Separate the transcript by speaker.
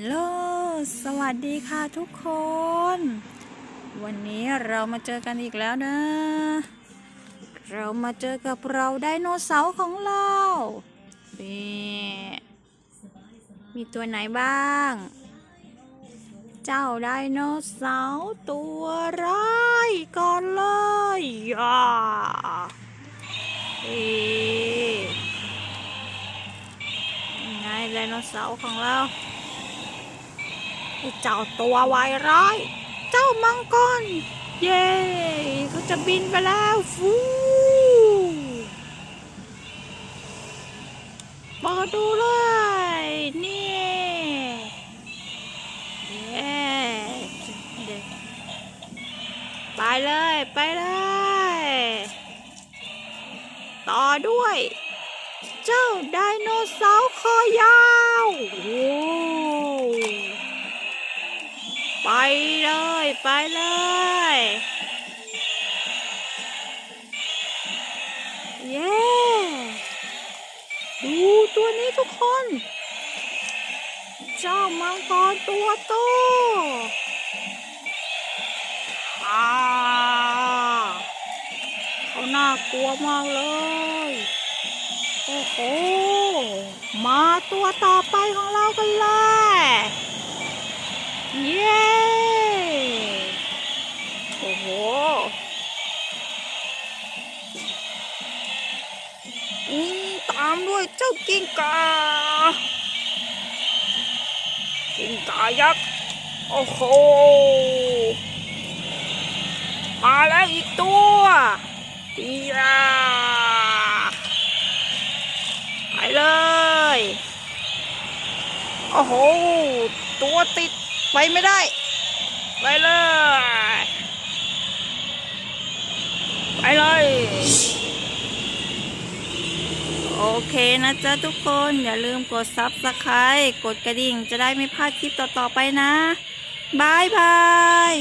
Speaker 1: ลโหลสวัสดีค่ะทุกคน วันนี้เรามาเจอกันอีกแล้วนะ เรามาเจอกับเราไดโนเสาร์ของเรานี่มีตัวไหนบ้าง เจ้าไดโนเสาร์ตัวร้ายก่อนเลยย่านี่ยังไงไดโนเสาร์ของเรา ไอ้เจ้าตัววายร้าย เจ้ามังกร เย้เขาจะบินไปแล้วฟูมาดูเลยนี่เย้เด็กไปเลยไปเลย ต่อด้วย เจ้าไดโนเสาร์คอยาวโอ้ เลย ไปเลย เย้ ดูตัวนี้ทุกคน เจ้ามังกรตัวโตอ่าเขาน่ากลัวมากเลย โอ้โห มาตัวต่อไปของเรากันเลยเามด้วยเจ้ากิ้งกากิ้งกายักษ์โอ้โหมาแล้วอีกตัวอียาไปเลย โอ้โห ตัวติดไปไม่ได้ ไปเลย ไปเลย โอเคนะจ๊ะทุกคนอย่าลืมกดซับสไครต์กดกระดิ่งจะได้ไม่พลาดคลิปต่อๆไปนะบายบาย